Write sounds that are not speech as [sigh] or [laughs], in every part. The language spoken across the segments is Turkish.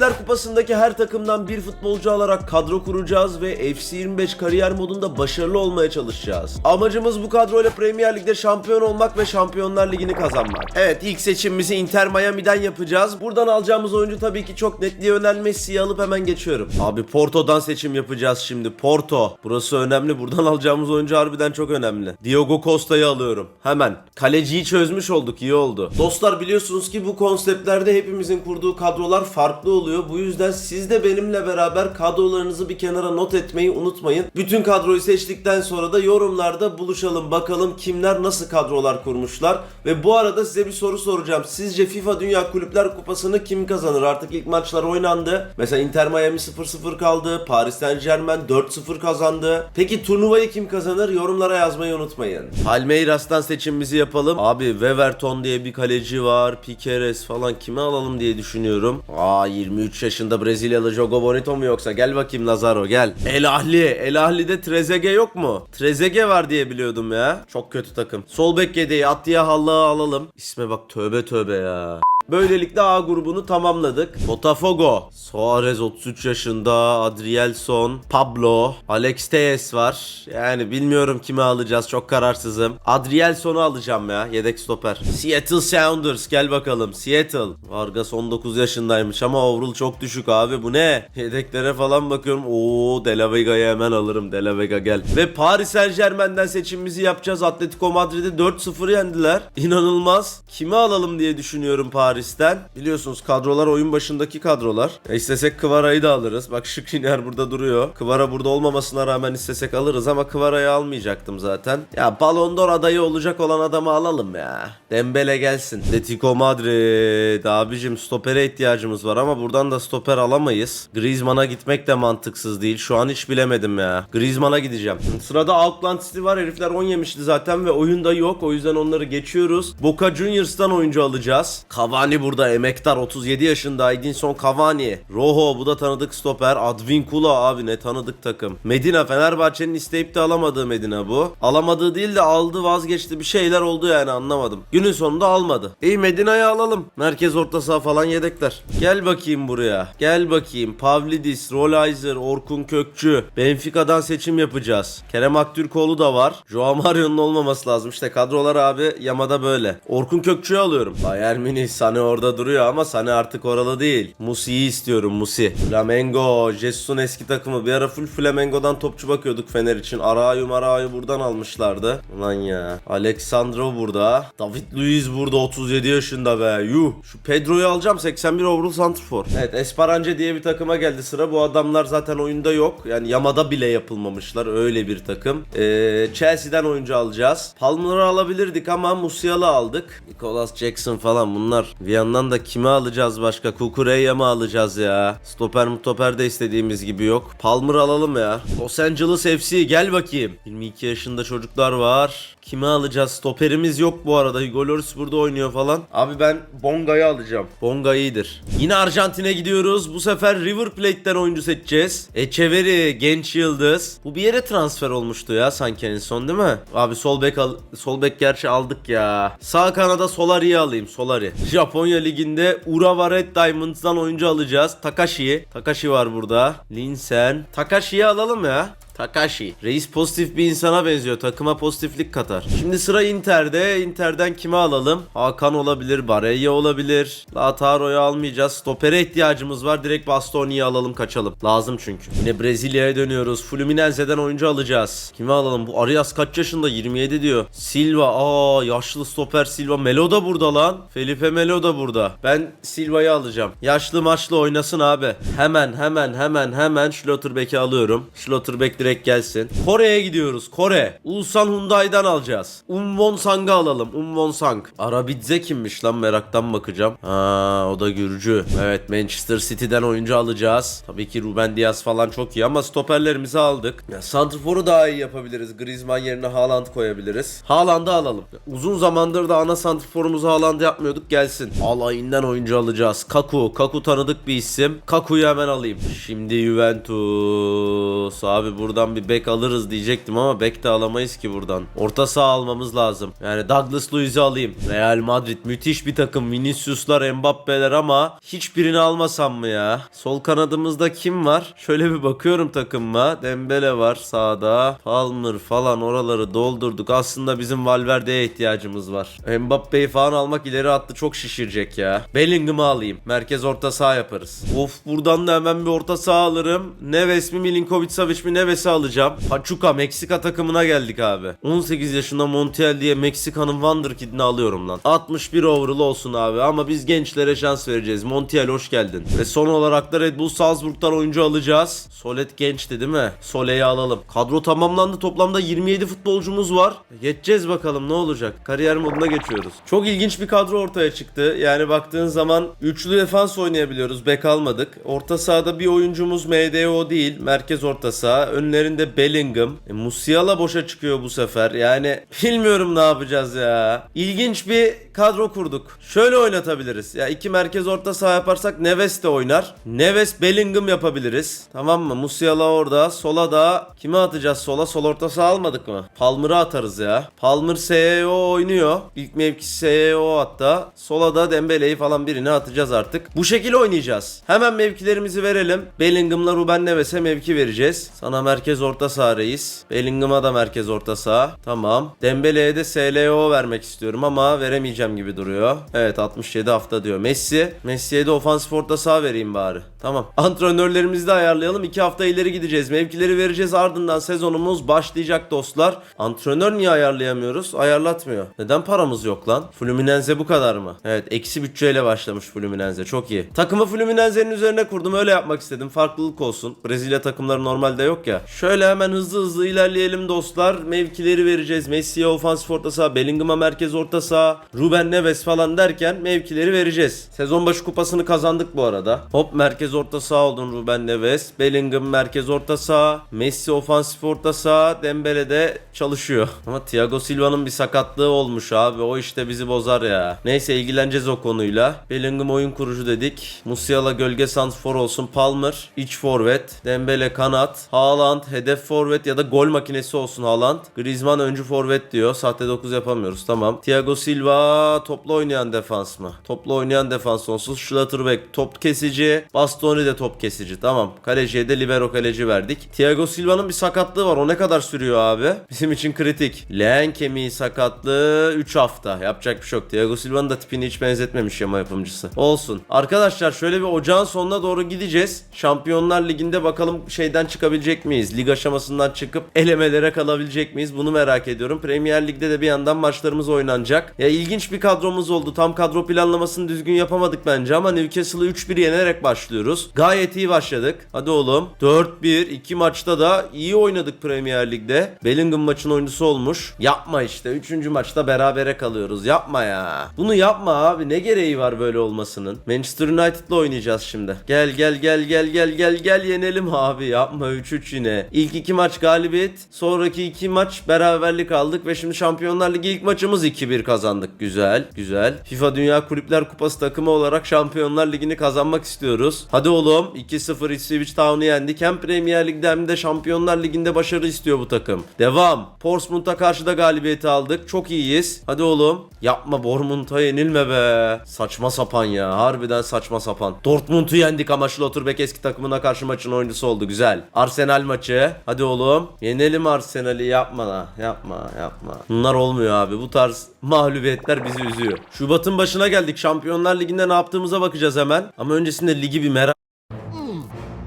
Kulüpler Kupası'ndaki her takımdan bir futbolcu alarak kadro kuracağız ve FC25 kariyer modunda başarılı olmaya çalışacağız. Amacımız bu kadroyla Premier Lig'de şampiyon olmak ve Şampiyonlar Ligi'ni kazanmak. Evet ilk seçimimizi Inter Miami'den yapacağız. Buradan alacağımız oyuncu tabii ki çok net Lionel Messi'yi alıp hemen geçiyorum. Abi Porto'dan seçim yapacağız şimdi. Porto. Burası önemli. Buradan alacağımız oyuncu harbiden çok önemli. Diogo Costa'yı alıyorum. Hemen. Kaleciyi çözmüş olduk. iyi oldu. Dostlar biliyorsunuz ki bu konseptlerde hepimizin kurduğu kadrolar farklı oluyor. Bu yüzden siz de benimle beraber kadrolarınızı bir kenara not etmeyi unutmayın. Bütün kadroyu seçtikten sonra da yorumlarda buluşalım. Bakalım kimler nasıl kadrolar kurmuşlar. Ve bu arada size bir soru soracağım. Sizce FIFA Dünya Kulüpler Kupası'nı kim kazanır? Artık ilk maçlar oynandı. Mesela Inter Miami 0-0 kaldı. Paris Saint Germain 4-0 kazandı. Peki turnuvayı kim kazanır? Yorumlara yazmayı unutmayın. Palmeiras'tan seçimimizi yapalım. Abi Weverton diye bir kaleci var. Piqueres falan kimi alalım diye düşünüyorum. Aa 23 yaşında Brezilyalı Jogo Bonito mu yoksa? Gel bakayım Lazaro gel. El Ahli. El Ahli'de Trezeguet yok mu? Trezeguet var diye biliyordum ya. Çok kötü takım. Sol bek yedeği Attiya Hallah'ı alalım. İsme bak tövbe tövbe ya. Böylelikle A grubunu tamamladık. Botafogo, Suarez 33 yaşında, Adrielson, Pablo, Alex Tejes var. Yani bilmiyorum kimi alacağız çok kararsızım. Adrielson'u alacağım ya yedek stoper. Seattle Sounders gel bakalım Seattle. Vargas 19 yaşındaymış ama overall çok düşük abi bu ne? Yedeklere falan bakıyorum. Oo De La Vega'yı hemen alırım De Vega gel. Ve Paris Saint Germain'den seçimimizi yapacağız. Atletico Madrid'i 4-0 yendiler. İnanılmaz. Kimi alalım diye düşünüyorum Paris'ten. Biliyorsunuz kadrolar oyun başındaki kadrolar. E istesek Kıvara'yı da alırız. Bak Şıkriner burada duruyor. Kıvara burada olmamasına rağmen istesek alırız ama Kıvara'yı almayacaktım zaten. Ya Ballon d'Or adayı olacak olan adamı alalım ya. Dembele gelsin. Atletico Madrid. Abicim stopere ihtiyacımız var ama buradan da stoper alamayız. Griezmann'a gitmek de mantıksız değil. Şu an hiç bilemedim ya. Griezmann'a gideceğim. Sırada Auckland City var. Herifler 10 yemişti zaten ve oyunda yok. O yüzden onları geçiyoruz. Boca Juniors'tan oyuncu alacağız. Cavani burada emektar 37 yaşında Edinson Cavani. Rojo bu da tanıdık stoper. Advincula abi ne tanıdık takım. Medina Fenerbahçe'nin isteyip de alamadığı Medina bu. Alamadığı değil de aldı vazgeçti bir şeyler oldu yani anlamadım. Günün sonunda almadı. İyi Medina'yı alalım. Merkez orta saha falan yedekler. Gel bakayım buraya. Gel bakayım. Pavlidis, Rolaizer, Orkun Kökçü. Benfica'dan seçim yapacağız. Kerem Aktürkoğlu da var. Joao Mario'nun olmaması lazım. İşte kadrolar abi yamada böyle. Orkun Kökçü'yü alıyorum. Bayern Münih Sane orada duruyor ama Sane artık oralı değil. Musi'yi istiyorum Musi. Flamengo, Jesus'un eski takımı. Bir ara full Flamengo'dan topçu bakıyorduk Fener için. Arayu Marayu buradan almışlardı. Ulan ya. Alexandro burada. David Luiz burada 37 yaşında be. Yuh. Şu Pedro'yu alacağım 81 overall santrfor. Evet Esperance diye bir takıma geldi sıra. Bu adamlar zaten oyunda yok. Yani Yamada bile yapılmamışlar. Öyle bir takım. Ee, Chelsea'den oyuncu alacağız. Palmer'ı alabilirdik ama Musial'ı aldık. Nicholas Jackson falan bunlar. Bir yandan da kimi alacağız başka? Kukureya mı alacağız ya? Stoper mutoper de istediğimiz gibi yok. Palmer'ı alalım ya. Los Angeles FC gel bakayım. 22 yaşında çocuklar var. Kimi alacağız? Stoperimiz yok bu arada. Hugo Lloris burada oynuyor falan. Abi ben Bonga'yı alacağım. Bonga iyidir. Yine Arjantin'e gidiyoruz. Bu sefer River Plate'den oyuncu seçeceğiz. Echeverry genç yıldız. Bu bir yere transfer olmuştu ya sanki en son değil mi? Abi sol bek al sol bek gerçi aldık ya. Sağ kanada Solari'yi alayım. Solari. Japonya liginde Urawa Red Diamonds'dan oyuncu alacağız. Takashi'yi. Takashi var burada. Linsen. Takashi'yi alalım ya. Takashi. Reis pozitif bir insana benziyor. Takıma pozitiflik katar. Şimdi sıra Inter'de. Inter'den kimi alalım? Hakan olabilir. Barella olabilir. Lautaro'yu almayacağız. Stopere ihtiyacımız var. Direkt Bastoni'yi alalım kaçalım. Lazım çünkü. Yine Brezilya'ya dönüyoruz. Fluminense'den oyuncu alacağız. Kimi alalım? Bu Arias kaç yaşında? 27 diyor. Silva. Aa yaşlı stoper Silva. Melo da burada lan. Felipe Melo da burada. Ben Silva'yı alacağım. Yaşlı maçlı oynasın abi. Hemen hemen hemen hemen Schlotterbeck'i alıyorum. Schlotterbeck direkt gelsin. Kore'ye gidiyoruz. Kore. Ulsan Hyundai'den alacağız. Umwon Sang'ı alalım. Umwon Sang. Arabidze kimmiş lan meraktan bakacağım. Ha o da Gürcü. Evet Manchester City'den oyuncu alacağız. Tabii ki Ruben Diaz falan çok iyi ama stoperlerimizi aldık. Ya Santrfor'u daha iyi yapabiliriz. Griezmann yerine Haaland koyabiliriz. Haaland'ı alalım. Uzun zamandır da ana santrforumuzu Haaland yapmıyorduk. Gelsin. Alayından oyuncu alacağız. Kaku. Kaku tanıdık bir isim. Kaku'yu hemen alayım. Şimdi Juventus. Abi burada buradan bir bek alırız diyecektim ama bek de alamayız ki buradan. Orta saha almamız lazım. Yani Douglas Luiz'i alayım. Real Madrid müthiş bir takım. Vinicius'lar, Mbappe'ler ama hiçbirini almasam mı ya? Sol kanadımızda kim var? Şöyle bir bakıyorum takımıma. Dembele var sağda. Palmer falan oraları doldurduk. Aslında bizim Valverde'ye ihtiyacımız var. Mbappe'yi falan almak ileri attı çok şişirecek ya. Bellingham'ı alayım. Merkez orta saha yaparız. Of buradan da hemen bir orta saha alırım. Neves mi Milinkovic Savic mi Neves'i alacağım. Pachuca Meksika takımına geldik abi. 18 yaşında Montiel diye Meksika'nın Wonderkid'ini alıyorum lan. 61 overall olsun abi ama biz gençlere şans vereceğiz. Montiel hoş geldin. Ve son olarak da Red Bull Salzburg'dan oyuncu alacağız. Solet gençti değil mi? Sole'yi alalım. Kadro tamamlandı. Toplamda 27 futbolcumuz var. Geçeceğiz bakalım ne olacak. Kariyer moduna geçiyoruz. Çok ilginç bir kadro ortaya çıktı. Yani baktığın zaman üçlü defans oynayabiliyoruz. Bek almadık. Orta sahada bir oyuncumuz MDO değil. Merkez orta saha. Önlerinde Bellingham. E, Musiala boşa çıkıyor bu sefer. Yani bilmiyorum ne yapacağız ya. İlginç bir kadro kurduk. Şöyle oynatabiliriz. Ya iki merkez orta saha yaparsak Neves de oynar. Neves Bellingham yapabiliriz. Tamam mı? Musiala orada. Sola da kime atacağız sola? Sol orta saha almadık mı? Palmer'ı atarız ya. Palmer SEO oynuyor. İlk mevkisi SEO hatta. Sola da Dembele'yi falan birini atacağız artık. Bu şekilde oynayacağız. Hemen mevkilerimizi verelim. Bellingham'la Ruben Neves'e mevki vereceğiz. Sana merkez orta saha reis. Bellingham'a da merkez orta saha. Tamam. Dembele'ye de SLO vermek istiyorum ama veremeyeceğim gibi duruyor. Evet 67 hafta diyor. Messi. Messi'ye de ofansif orta saha vereyim bari. Tamam. Antrenörlerimizi de ayarlayalım. 2 hafta ileri gideceğiz. Mevkileri vereceğiz. Ardından sezonumuz başlayacak dostlar. Antrenör niye ayarlayamıyoruz? Ayarlatmıyor. Neden paramız yok lan? Fluminense bu kadar mı? Evet. Eksi bütçeyle başlamış Fluminense. Çok iyi. Takımı Fluminense'nin üzerine kurdum. Öyle yapmak istedim. Farklılık olsun. Brezilya takımları normalde yok ya. Şöyle hemen hızlı hızlı ilerleyelim dostlar. Mevkileri vereceğiz. Messi'ye ofansif orta saha. Bellingham'a merkez orta saha. Ruben Neves falan derken mevkileri vereceğiz. Sezon başı kupasını kazandık bu arada. Hop merkez orta saha oldun Ruben Neves. Bellingham merkez orta saha. Messi ofansif orta saha. Dembele de çalışıyor. [laughs] Ama Thiago Silva'nın bir sakatlığı olmuş abi. O işte bizi bozar ya. Neyse ilgileneceğiz o konuyla. Bellingham oyun kurucu dedik. Musiala gölge santrfor olsun. Palmer iç forvet. Dembele kanat. Haaland hedef forvet ya da gol makinesi olsun Haaland. Griezmann öncü forvet diyor. Sahte 9 yapamıyoruz. Tamam. Thiago Silva toplu oynayan defans mı? Toplu oynayan defans olsun. Schlotterbeck top kesici. Bastoni de top kesici. Tamam. Kaleciye de libero kaleci verdik. Thiago Silva'nın bir sakatlığı var. O ne kadar sürüyor abi? [laughs] Bizim için kritik. Leğen kemiği sakatlığı 3 hafta. Yapacak bir şey yok. Thiago Silva'nın da tipini hiç benzetmemiş yama yapımcısı. Olsun. Arkadaşlar şöyle bir ocağın sonuna doğru gideceğiz. Şampiyonlar Ligi'nde bakalım şeyden çıkabilecek miyiz? Lig aşamasından çıkıp elemelere kalabilecek miyiz? Bunu merak ediyorum. Premier Lig'de de bir yandan maçlarımız oynanacak. Ya ilginç bir kadromuz oldu. Tam kadro planlamasını düzgün yapamadık bence ama Newcastle'ı 3-1 yenerek başlıyoruz. Gayet iyi başladık. Hadi oğlum. 4-1. iki maçta da iyi oynadık Premier Lig'de. Bellingham maçın oyuncusu olmuş. Yapma işte. Üçüncü maçta berabere kalıyoruz. Yapma ya. Bunu yapma abi. Ne gereği var böyle olmasının? Manchester United'la oynayacağız şimdi. Gel gel gel gel gel gel gel yenelim abi. Yapma 3-3 yine. İlk iki maç galibiyet. Sonraki iki maç beraberlik aldık ve şimdi Şampiyonlar Ligi ilk maçımız 2-1 kazandık. Güzel. Güzel. FIFA Dünya Kulüpler Kupası takımı olarak Şampiyonlar Ligi'ni kazanmak istiyoruz. Hadi oğlum 2-0 Ipswich Town'u yendik. Hem Premier Lig'de hem de Şampiyonlar Ligi'nde başarı istiyor bu takım. Devam. Portsmouth'a karşı da galibiyeti aldık. Çok iyiyiz. Hadi oğlum. Yapma Bournemouth'a yenilme be. Saçma sapan ya. Harbiden saçma sapan. Dortmund'u yendik ama Schlotterbeck eski takımına karşı maçın oyuncusu oldu. Güzel. Arsenal maçı. Hadi oğlum. Yenelim Arsenal'i. Yapma la. Yapma yapma. Bunlar olmuyor abi. Bu tarz mağlubiyetler bizi üzüyor. Şubat'ın başına geldik. Şampiyonlar Ligi'nde ne yaptığımıza bakacağız hemen. Ama öncesinde ligi bir merak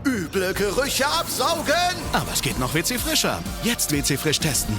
Üble Gerüche absaugen! Aber es geht noch WC Frischer. Jetzt WC Frisch testen.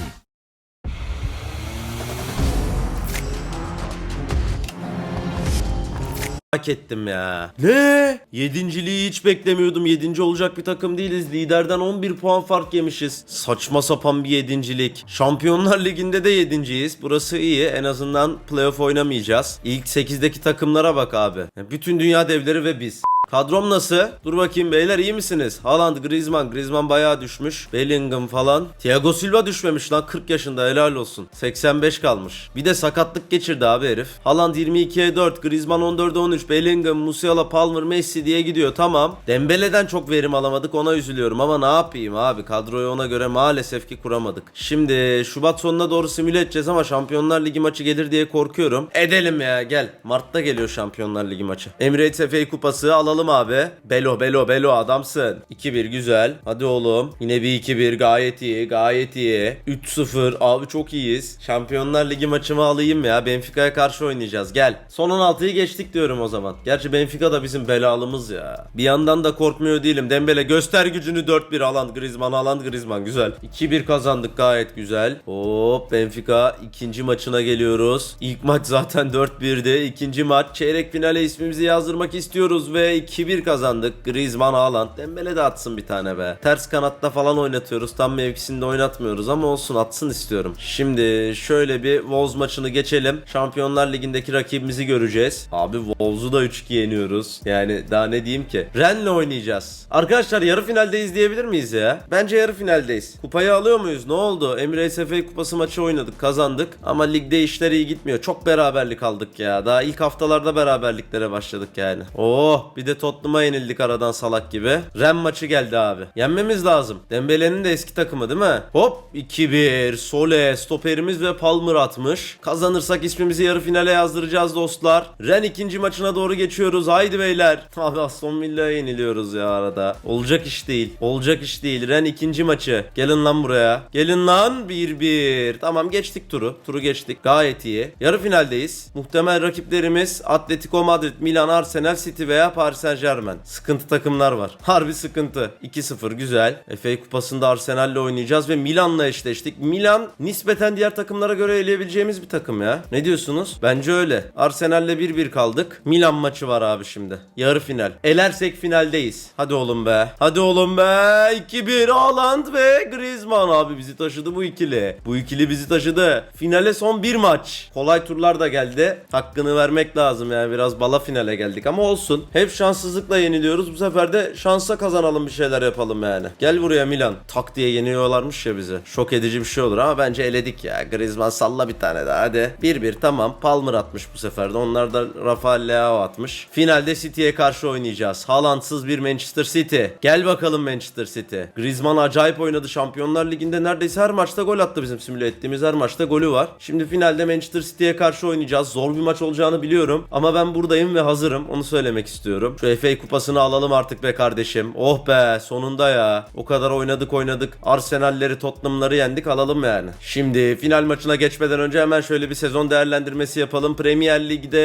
Hak ettim ya. Ne? Yedinciliği hiç beklemiyordum. Yedinci olacak bir takım değiliz. Liderden 11 puan fark yemişiz. Saçma sapan bir yedincilik. Şampiyonlar [laughs] Ligi'nde de yedinciyiz. Burası iyi. En azından playoff oynamayacağız. İlk 8'deki takımlara bak abi. Bütün dünya devleri ve biz. Kadrom nasıl? Dur bakayım beyler iyi misiniz? Haaland, Griezmann. Griezmann bayağı düşmüş. Bellingham falan. Thiago Silva düşmemiş lan 40 yaşında helal olsun. 85 kalmış. Bir de sakatlık geçirdi abi herif. Haaland 22'ye 4, Griezmann 14'e 13, Bellingham, Musiala, Palmer, Messi diye gidiyor tamam. Dembele'den çok verim alamadık ona üzülüyorum ama ne yapayım abi kadroyu ona göre maalesef ki kuramadık. Şimdi Şubat sonuna doğru simüle edeceğiz ama Şampiyonlar Ligi maçı gelir diye korkuyorum. Edelim ya gel. Mart'ta geliyor Şampiyonlar Ligi maçı. Emirates FA kupası alalım abi. Belo Belo Belo adamsın. 2-1 güzel. Hadi oğlum. Yine bir 2-1 gayet iyi gayet iyi. 3-0 abi çok iyiyiz. Şampiyonlar Ligi maçımı alayım ya. Benfica'ya karşı oynayacağız gel. Son 16'yı geçtik diyorum o zaman. Gerçi Benfica da bizim belalımız ya. Bir yandan da korkmuyor değilim. Dembele göster gücünü 4-1 Haaland Griezmann Haaland Griezmann güzel. 2-1 kazandık gayet güzel. Hop Benfica ikinci maçına geliyoruz. İlk maç zaten 4-1'di. İkinci maç çeyrek finale ismimizi yazdırmak istiyoruz ve 2-1 kazandık. Griezmann Haaland. Dembele de atsın bir tane be. Ters kanatta falan oynatıyoruz. Tam mevkisinde oynatmıyoruz ama olsun atsın istiyorum. Şimdi şöyle bir Wolves maçını geçelim. Şampiyonlar Ligi'ndeki rakibimizi göreceğiz. Abi Wolves'u da 3-2 yeniyoruz. Yani daha ne diyeyim ki? Ren'le oynayacağız. Arkadaşlar yarı finaldeyiz diyebilir miyiz ya? Bence yarı finaldeyiz. Kupayı alıyor muyuz? Ne oldu? Emirates FA kupası maçı oynadık. Kazandık. Ama ligde işler iyi gitmiyor. Çok beraberlik aldık ya. Daha ilk haftalarda beraberliklere başladık yani. Oh bir de Tottenham'a yenildik aradan salak gibi. Ren maçı geldi abi. Yenmemiz lazım. Dembele'nin de eski takımı değil mi? Hop 2-1. Sole stoperimiz ve Palmer atmış. Kazanırsak ismimizi yarı finale yazdıracağız dostlar. Ren ikinci maçına doğru geçiyoruz. Haydi beyler. [laughs] Abi Aston Villa'ya yeniliyoruz ya arada. Olacak iş değil. Olacak iş değil. Ren ikinci maçı. Gelin lan buraya. Gelin lan 1-1. Tamam geçtik turu. Turu geçtik. Gayet iyi. Yarı finaldeyiz. Muhtemel rakiplerimiz Atletico Madrid, Milan, Arsenal, City veya Paris Saint Germain. Sıkıntı takımlar var. Harbi sıkıntı. 2-0 güzel. FA kupasında Arsenal'le oynayacağız ve Milan'la eşleştik. Milan nispeten diğer takımlara göre eleyebileceğimiz bir takım ya. Ne diyorsunuz? Bence öyle. Arsenal'le 1-1 kaldık. Milan maçı var abi şimdi. Yarı final. Elersek finaldeyiz. Hadi oğlum be. Hadi oğlum be. 2-1 Haaland ve Griezmann abi bizi taşıdı bu ikili. Bu ikili bizi taşıdı. Finale son bir maç. Kolay turlar da geldi. Hakkını vermek lazım yani biraz bala finale geldik ama olsun. Hep şanssızlıkla yeniliyoruz. Bu sefer de şansa kazanalım bir şeyler yapalım yani. Gel buraya Milan. Tak diye yeniyorlarmış ya bizi. Şok edici bir şey olur ama bence eledik ya. Griezmann salla bir tane daha hadi. 1-1 tamam. Palmer atmış bu sefer de. Onlar da Rafael Leao atmış. Finalde City'ye karşı oynayacağız. Haaland'sız bir Manchester City. Gel bakalım Manchester City. Griezmann acayip oynadı. Şampiyonlar Ligi'nde neredeyse her maçta gol attı bizim simüle ettiğimiz her maçta golü var. Şimdi finalde Manchester City'ye karşı oynayacağız. Zor bir maç olacağını biliyorum. Ama ben buradayım ve hazırım. Onu söylemek istiyorum. Şu FA kupasını alalım artık be kardeşim. Oh be sonunda ya. O kadar oynadık oynadık. Arsenal'leri Tottenham'ları yendik alalım yani. Şimdi final maçına geçmeden önce hemen şöyle bir sezon değerlendirmesi yapalım. Premier Lig'de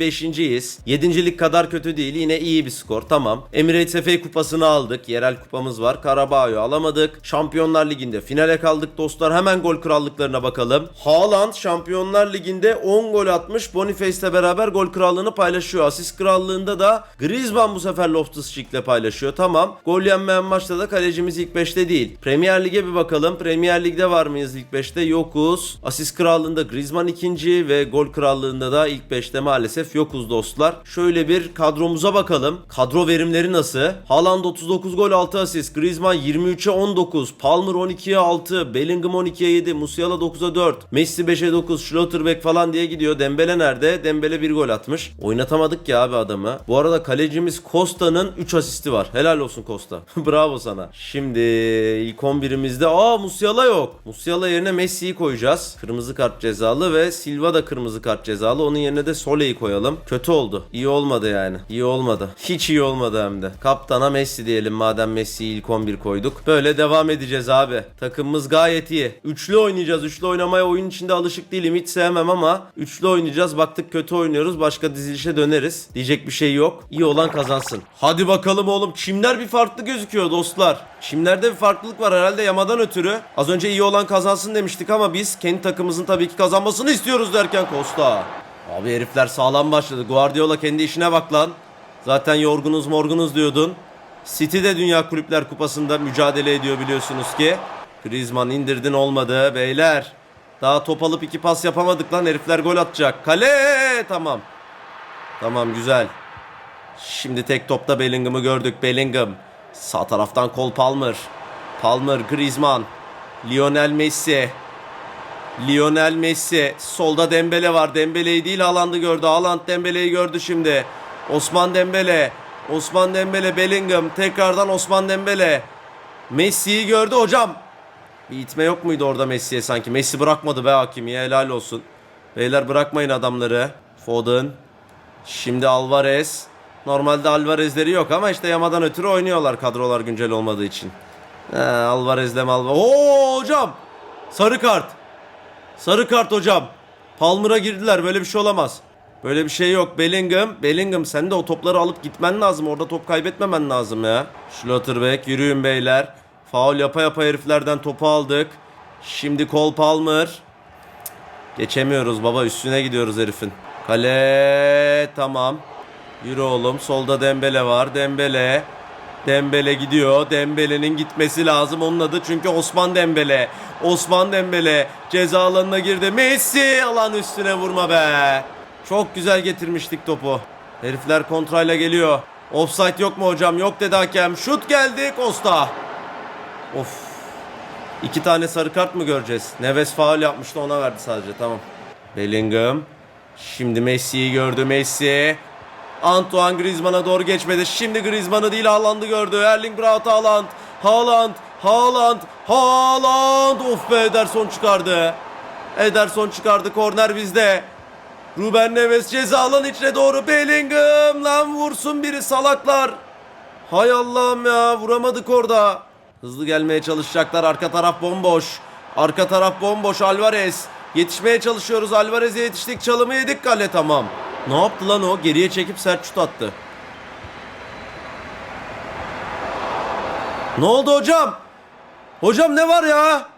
5.yiz. 7. lig kadar kötü değil. Yine iyi bir skor. Tamam. Emirates FA kupasını aldık. Yerel kupamız var. Karabao'yu alamadık. Şampiyonlar Ligi'nde finale kaldık dostlar. Hemen gol krallıklarına bakalım. Haaland Şampiyonlar Ligi'nde 10 gol atmış. Boniface'le beraber gol krallığını paylaşıyor. Asist krallığında da Griezmann bu sefer Loftus-Cheek'le paylaşıyor. Tamam. Gol yenmeyen maçta da kalecimiz ilk 5'te değil. Premier Lig'e bir bakalım. Premier Lig'de var mıyız ilk 5'te? Yokuz. Asist krallığında Griezmann ikinci ve gol krallığında da ilk 5'te maalesef yokuz dostlar. Şöyle bir kadromuza bakalım. Kadro verimleri nasıl? Haaland 39 gol 6 asist. Griezmann 23'e 19. Palmer 12'ye 6. Bellingham 12'ye 7. Musiala 9'a 4. Messi 5'e 9. Schlotterbeck falan diye gidiyor. Dembele nerede? Dembele bir gol atmış. Oynatamadık ya abi adamı. Bu arada kalecimiz Costa'nın 3 asisti var. Helal olsun Costa. [laughs] Bravo sana. Şimdi ilk 11'imizde aa Musiala yok. Musiala yerine Messi'yi koyacağız. Kırmızı kart cezalı ve Silva da kırmızı kart cezalı. Onun yerine de Sole'yi koyalım. Kötü oldu. İyi olmadı yani. İyi olmadı. [laughs] Hiç iyi olmadı hem de. Kaptana Messi diyelim madem Messi'yi ilk 11 koyduk. Böyle devam edeceğiz abi. Takımımız gayet iyi. Üçlü oynayacağız. Üçlü oynamaya oyun içinde alışık değilim. Hiç sevmem ama üçlü oynayacağız. Baktık kötü oynuyoruz. Başka dizilişe döneriz. Diyecek bir şey yok. İyi olan kazansın. Hadi bakalım oğlum. Çimler bir farklı gözüküyor dostlar. Çimlerde bir farklılık var herhalde yamadan ötürü. Az önce iyi olan kazansın demiştik ama biz kendi takımımızın tabii ki kazanmasını istiyoruz derken Costa. Abi herifler sağlam başladı. Guardiola kendi işine bak lan. Zaten yorgunuz morgunuz diyordun. City de Dünya Kulüpler Kupası'nda mücadele ediyor biliyorsunuz ki. Griezmann indirdin olmadı beyler. Daha top alıp iki pas yapamadık lan herifler gol atacak. Kale tamam. Tamam güzel. Şimdi tek topta Bellingham'ı gördük. Bellingham. Sağ taraftan Cole Palmer. Palmer, Griezmann. Lionel Messi. Lionel Messi. Solda Dembele var. Dembele'yi değil Haaland'ı gördü. Haaland Dembele'yi gördü şimdi. Osman Dembele. Osman Dembele, Bellingham. Tekrardan Osman Dembele. Messi'yi gördü hocam. Bir itme yok muydu orada Messi'ye sanki? Messi bırakmadı be hakimi. Helal olsun. Beyler bırakmayın adamları. Foden. Şimdi Alvarez. Normalde Alvarez'leri yok ama işte yamadan ötürü oynuyorlar kadrolar güncel olmadığı için. He, Alvarez'le Malva. Oo hocam. Sarı kart. Sarı kart hocam. Palmer'a girdiler. Böyle bir şey olamaz. Böyle bir şey yok. Bellingham. Bellingham sen de o topları alıp gitmen lazım. Orada top kaybetmemen lazım ya. Schlotterbeck. Yürüyün beyler. Faul yapa yapa heriflerden topu aldık. Şimdi Cole Palmer. Geçemiyoruz baba. Üstüne gidiyoruz herifin. Kale. Tamam. Yürü oğlum. Solda Dembele var. Dembele. Dembele gidiyor. Dembele'nin gitmesi lazım onun adı çünkü Osman Dembele. Osman Dembele ceza alanına girdi. Messi alan üstüne vurma be. Çok güzel getirmiştik topu. Herifler kontrayla geliyor. Offside yok mu hocam? Yok dedi hakem. Şut geldi Costa. Of. İki tane sarı kart mı göreceğiz? Neves faul yapmıştı ona verdi sadece tamam. Bellingham. Şimdi Messi'yi gördü Messi. Antoine Griezmann'a doğru geçmedi. Şimdi Griezmann'ı değil Haaland'ı gördü. Erling Braut Haaland. Haaland. Haaland. Haaland. Of be Ederson çıkardı. Ederson çıkardı. Korner bizde. Ruben Neves ceza alan içine doğru. Bellingham. Lan vursun biri salaklar. Hay Allah'ım ya vuramadık orada. Hızlı gelmeye çalışacaklar. Arka taraf bomboş. Arka taraf bomboş. Alvarez. Yetişmeye çalışıyoruz. Alvarez'e yetiştik. Çalımı yedik kale tamam. Ne yaptı lan o? Geriye çekip şut attı. Ne oldu hocam? Hocam ne var ya?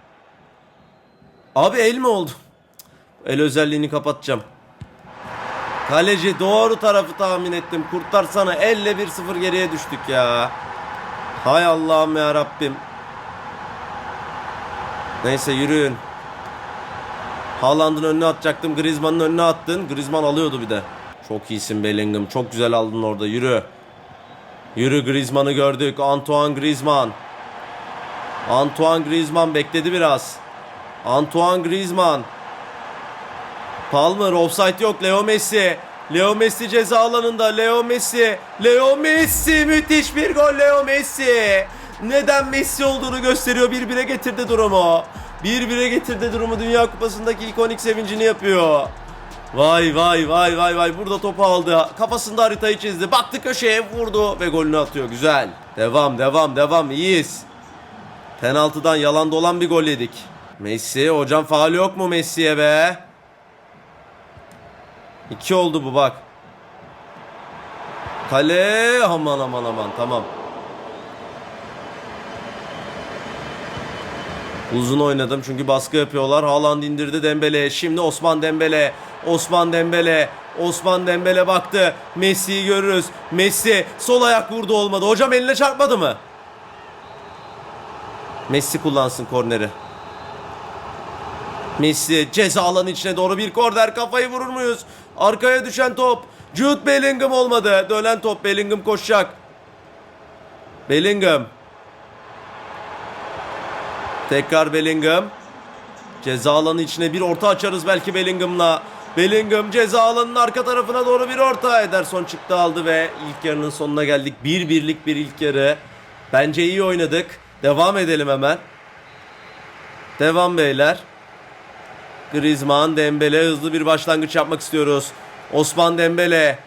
Abi el mi oldu? El özelliğini kapatacağım. Kaleci doğru tarafı tahmin ettim. Kurtarsana elle 1-0 geriye düştük ya. Hay Allah'ım ya Rabbim. Neyse yürüyün. Haaland'ın önüne atacaktım. Griezmann'ın önüne attın. Griezmann alıyordu bir de. Çok iyisin Bellingham. Çok güzel aldın orada. Yürü. Yürü Griezmann'ı gördük. Antoine Griezmann. Antoine Griezmann bekledi biraz. Antoine Griezmann. Palmer offside yok. Leo Messi. Leo Messi ceza alanında. Leo Messi. Leo Messi müthiş bir gol Leo Messi. Neden Messi olduğunu gösteriyor. Bir bire getirdi durumu. Bir bire getirdi durumu. Dünya Kupası'ndaki ikonik sevincini yapıyor. Vay vay vay vay vay. Burada topu aldı. Kafasında haritayı çizdi. Baktı köşeye vurdu ve golünü atıyor. Güzel. Devam devam devam. İyiyiz. Penaltıdan yalan dolan bir gol yedik. Messi hocam faal yok mu Messi'ye be? İki oldu bu bak. Kale aman aman aman tamam. Uzun oynadım çünkü baskı yapıyorlar. Haaland indirdi Dembele. Şimdi Osman Dembele. Osman Dembele. Osman Dembele baktı. Messi'yi görürüz. Messi sol ayak vurdu olmadı. Hocam eline çarpmadı mı? Messi kullansın korneri. Messi ceza alanı içine doğru bir korner kafayı vurur muyuz? Arkaya düşen top. Jude Bellingham olmadı. Dönen top Bellingham koşacak. Bellingham. Tekrar Bellingham. Ceza alanı içine bir orta açarız belki Bellingham'la. Bellingham ceza alanının arka tarafına doğru bir orta. Ederson çıktı aldı ve ilk yarının sonuna geldik. Bir birlik bir ilk yarı. Bence iyi oynadık. Devam edelim hemen. Devam beyler. Griezmann, Dembele hızlı bir başlangıç yapmak istiyoruz. Osman Dembele.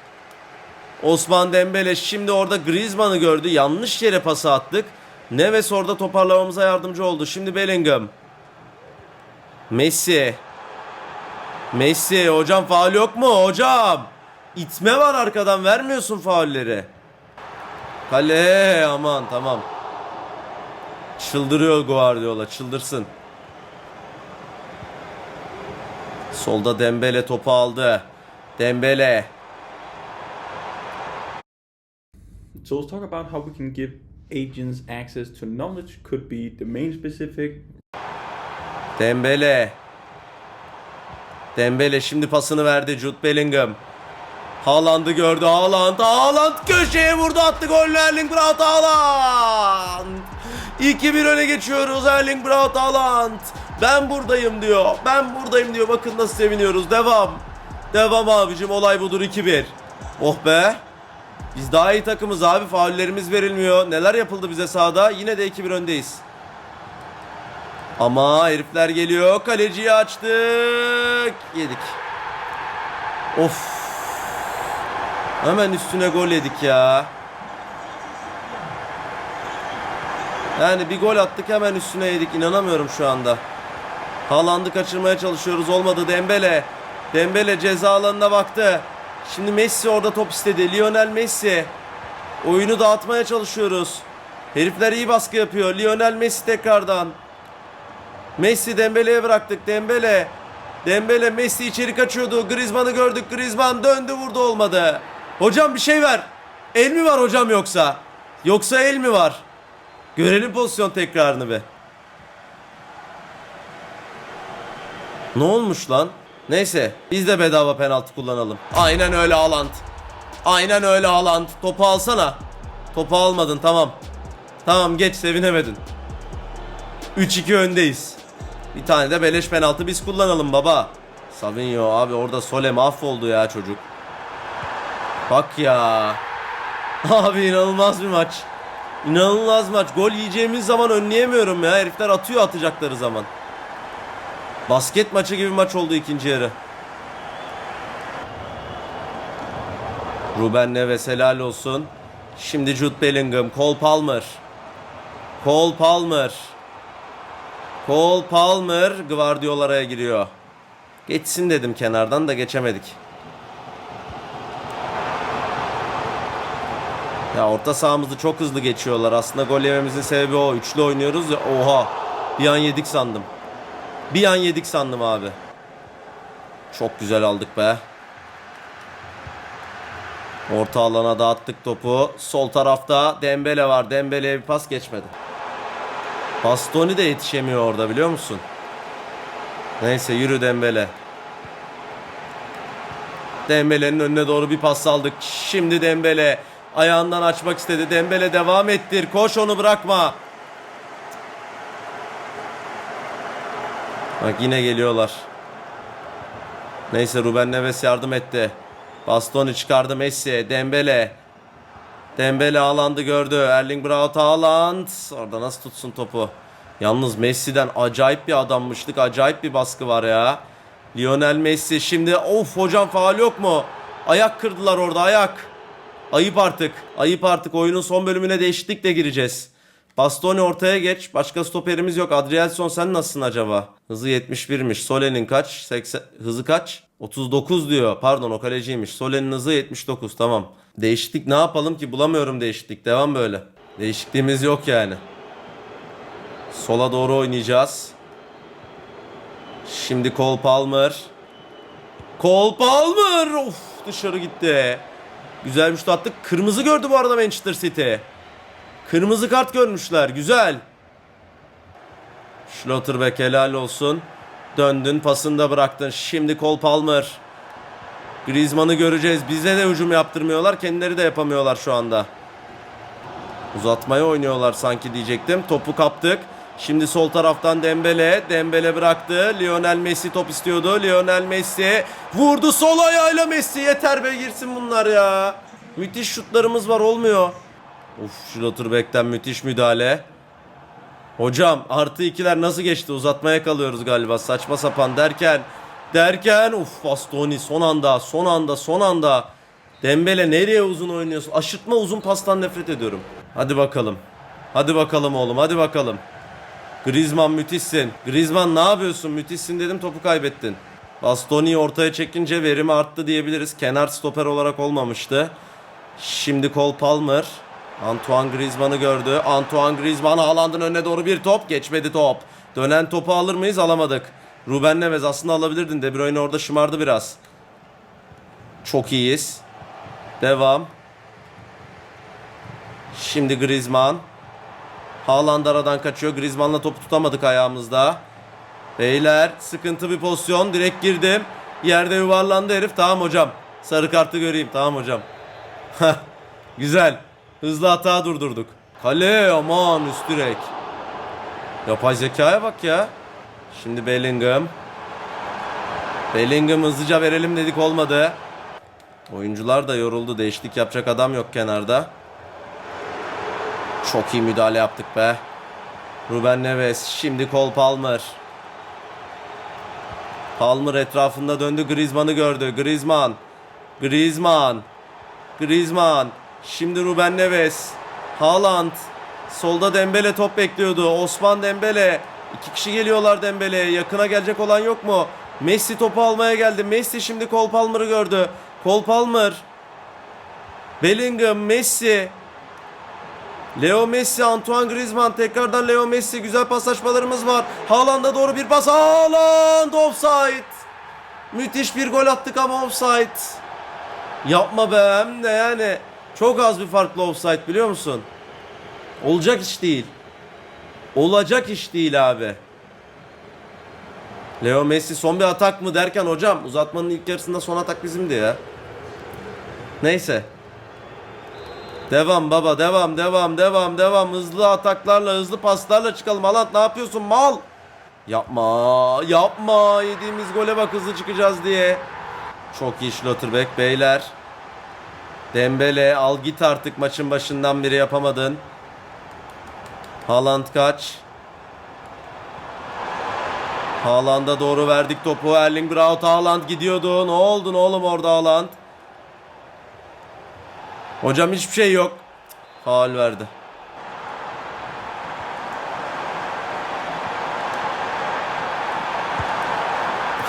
Osman Dembele şimdi orada Griezmann'ı gördü. Yanlış yere pası attık. Neves orada toparlamamıza yardımcı oldu. Şimdi Bellingham. Messi. Messi hocam faul yok mu hocam? İtme var arkadan vermiyorsun faulleri. Kale aman tamam. Çıldırıyor Guardiola çıldırsın. Solda Dembele topu aldı. Dembele. So let's talk about how we can give agents access to knowledge. Could be domain specific, Dembele. Dembele şimdi pasını verdi Jude Bellingham. Haaland'ı gördü. Haaland. Haaland köşeye vurdu attı gol Erling Braut Haaland. 2-1 öne geçiyoruz Erling Braut Haaland. Ben buradayım diyor. Ben buradayım diyor. Bakın nasıl seviniyoruz. Devam. Devam abicim. Olay budur 2-1. Oh be. Biz daha iyi takımız abi. Faullerimiz verilmiyor. Neler yapıldı bize sahada? Yine de 2-1 öndeyiz. Ama herifler geliyor. Kaleciyi açtık. Yedik. Of. Hemen üstüne gol yedik ya. Yani bir gol attık hemen üstüne yedik. İnanamıyorum şu anda. Haaland'ı kaçırmaya çalışıyoruz. Olmadı Dembele. Dembele ceza alanına baktı. Şimdi Messi orada top istedi. Lionel Messi. Oyunu dağıtmaya çalışıyoruz. Herifler iyi baskı yapıyor. Lionel Messi tekrardan. Messi Dembele'ye bıraktık. Dembele. Dembele Messi içeri kaçıyordu. Griezmann'ı gördük. Griezmann döndü vurdu olmadı. Hocam bir şey ver. El mi var hocam yoksa? Yoksa el mi var? Görelim pozisyon tekrarını be. Ne olmuş lan? Neyse biz de bedava penaltı kullanalım. Aynen öyle Haaland. Aynen öyle Haaland. Topu alsana. Topu almadın tamam. Tamam geç sevinemedin. 3-2 öndeyiz. Bir tane de beleş penaltı biz kullanalım baba. Savinho abi orada Sole mahvoldu ya çocuk. Bak ya. [laughs] Abi inanılmaz bir maç. İnanılmaz maç. Gol yiyeceğimiz zaman önleyemiyorum ya. Herifler atıyor atacakları zaman. Basket maçı gibi maç oldu ikinci yarı. Ruben Neves helal olsun. Şimdi Jude Bellingham, Cole Palmer. Cole Palmer. Cole Palmer Guardiola'ya giriyor. Geçsin dedim kenardan da geçemedik. Ya orta sahamızı çok hızlı geçiyorlar. Aslında gol yememizin sebebi o. Üçlü oynuyoruz ya. Oha. Bir an yedik sandım. Bir an yedik sandım abi. Çok güzel aldık be. Orta alana dağıttık topu. Sol tarafta Dembele var. Dembele'ye bir pas geçmedi. Bastoni de yetişemiyor orada biliyor musun? Neyse yürü Dembele. Dembele'nin önüne doğru bir pas aldık. Şimdi Dembele ayağından açmak istedi. Dembele devam ettir. Koş onu bırakma. Bak yine geliyorlar. Neyse Ruben Neves yardım etti. Bastoni çıkardı Messi. Dembele. Dembele Haaland'ı gördü. Erling Braut Haaland. Orada nasıl tutsun topu. Yalnız Messi'den acayip bir adammışlık. Acayip bir baskı var ya. Lionel Messi şimdi of hocam faal yok mu? Ayak kırdılar orada ayak. Ayıp artık. Ayıp artık. Oyunun son bölümüne değişiklikle gireceğiz. Bastoni ortaya geç. Başka stoperimiz yok. Adrielson sen nasılsın acaba? Hızı 71'miş. Sole'nin kaç? 80... Hızı kaç? 39 diyor. Pardon o kaleciymiş. Sole'nin hızı 79. Tamam. Değişiklik ne yapalım ki? Bulamıyorum değişiklik. Devam böyle. Değişikliğimiz yok yani. Sola doğru oynayacağız. Şimdi Cole Palmer. Cole Palmer. Of dışarı gitti. Güzel bir şut attık. Kırmızı gördü bu arada Manchester City. Kırmızı kart görmüşler. Güzel. Schlotterbeck helal olsun. Döndün pasını da bıraktın. Şimdi Cole Palmer. Griezmann'ı göreceğiz. Bize de hücum yaptırmıyorlar. Kendileri de yapamıyorlar şu anda. Uzatmaya oynuyorlar sanki diyecektim. Topu kaptık. Şimdi sol taraftan Dembele. Dembele bıraktı. Lionel Messi top istiyordu. Lionel Messi vurdu sol ayağıyla Messi. Yeter be girsin bunlar ya. Müthiş şutlarımız var olmuyor. Uf Schlotterbeck'ten müthiş müdahale. Hocam artı ikiler nasıl geçti? Uzatmaya kalıyoruz galiba. Saçma sapan derken derken uf Bastoni son anda son anda son anda Dembele nereye uzun oynuyorsun? Aşırtma uzun pastan nefret ediyorum. Hadi bakalım. Hadi bakalım oğlum hadi bakalım. Griezmann müthişsin. Griezmann ne yapıyorsun? Müthişsin dedim topu kaybettin. Bastoni'yi ortaya çekince verimi arttı diyebiliriz. Kenar stoper olarak olmamıştı. Şimdi Cole Palmer. Antoine Griezmann'ı gördü. Antoine Griezmann Haaland'ın önüne doğru bir top. Geçmedi top. Dönen topu alır mıyız? Alamadık. Ruben Neves aslında alabilirdin. De Bruyne orada şımardı biraz. Çok iyiyiz. Devam. Şimdi Griezmann. Haaland aradan kaçıyor. Griezmann'la topu tutamadık ayağımızda. Beyler sıkıntı bir pozisyon. Direkt girdim. Yerde yuvarlandı herif. Tamam hocam. Sarı kartı göreyim. Tamam hocam. [laughs] Güzel. Hızlı hata durdurduk. Kale aman üst direk. Yapay zekaya bak ya. Şimdi Bellingham. Bellingham hızlıca verelim dedik olmadı. Oyuncular da yoruldu. Değişiklik yapacak adam yok kenarda. Çok iyi müdahale yaptık be. Ruben Neves. Şimdi Cole Palmer. Palmer etrafında döndü. Griezmann'ı gördü. Griezmann. Griezmann. Griezmann. Şimdi Ruben Neves. Haaland. Solda Dembele top bekliyordu. Osman Dembele. İki kişi geliyorlar Dembele'ye. Yakına gelecek olan yok mu? Messi topu almaya geldi. Messi şimdi Cole Palmer'ı gördü. Cole Palmer. Bellingham, Messi. Leo Messi, Antoine Griezmann. Tekrardan Leo Messi. Güzel paslaşmalarımız var. Haaland'a doğru bir pas. Haaland offside. Müthiş bir gol attık ama offside. Yapma be hem de yani çok az bir farklı offside biliyor musun? Olacak iş değil. Olacak iş değil abi. Leo Messi son bir atak mı derken hocam uzatmanın ilk yarısında son atak bizimdi ya. Neyse. Devam baba devam devam devam devam hızlı ataklarla hızlı paslarla çıkalım. Alant ne yapıyorsun mal? Yapma yapma yediğimiz gole bak hızlı çıkacağız diye. Çok iyi Schlotterbeck beyler. Dembele al git artık maçın başından beri yapamadın. Haaland kaç. Haaland'a doğru verdik topu. Erling Braut Haaland gidiyordu. Ne oldu ne oğlum orada Haaland? Hocam hiçbir şey yok. Faal verdi. [laughs]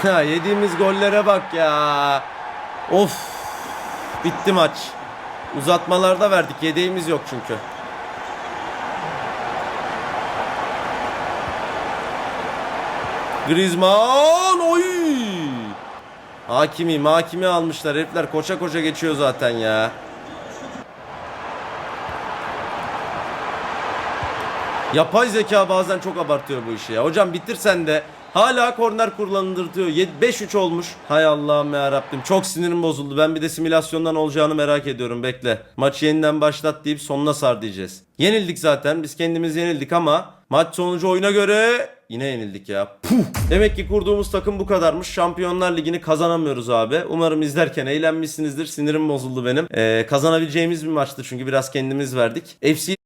Ha yediğimiz gollere bak ya. Of. Bitti maç. Uzatmalarda verdik. Yedeğimiz yok çünkü. Griezmann oy. Hakimi, hakimi almışlar. Herifler koşa koşa geçiyor zaten ya. Yapay zeka bazen çok abartıyor bu işi ya. Hocam bitirsen de hala korner kullanılırtıyor. 5-3 olmuş. Hay Allah'ım ya Rabbim. Çok sinirim bozuldu. Ben bir de simülasyondan olacağını merak ediyorum. Bekle. Maçı yeniden başlat deyip sonuna sar diyeceğiz. Yenildik zaten. Biz kendimiz yenildik ama maç sonucu oyuna göre yine yenildik ya. Puh. Demek ki kurduğumuz takım bu kadarmış. Şampiyonlar Ligi'ni kazanamıyoruz abi. Umarım izlerken eğlenmişsinizdir. Sinirim bozuldu benim. Ee, kazanabileceğimiz bir maçtı çünkü biraz kendimiz verdik. FC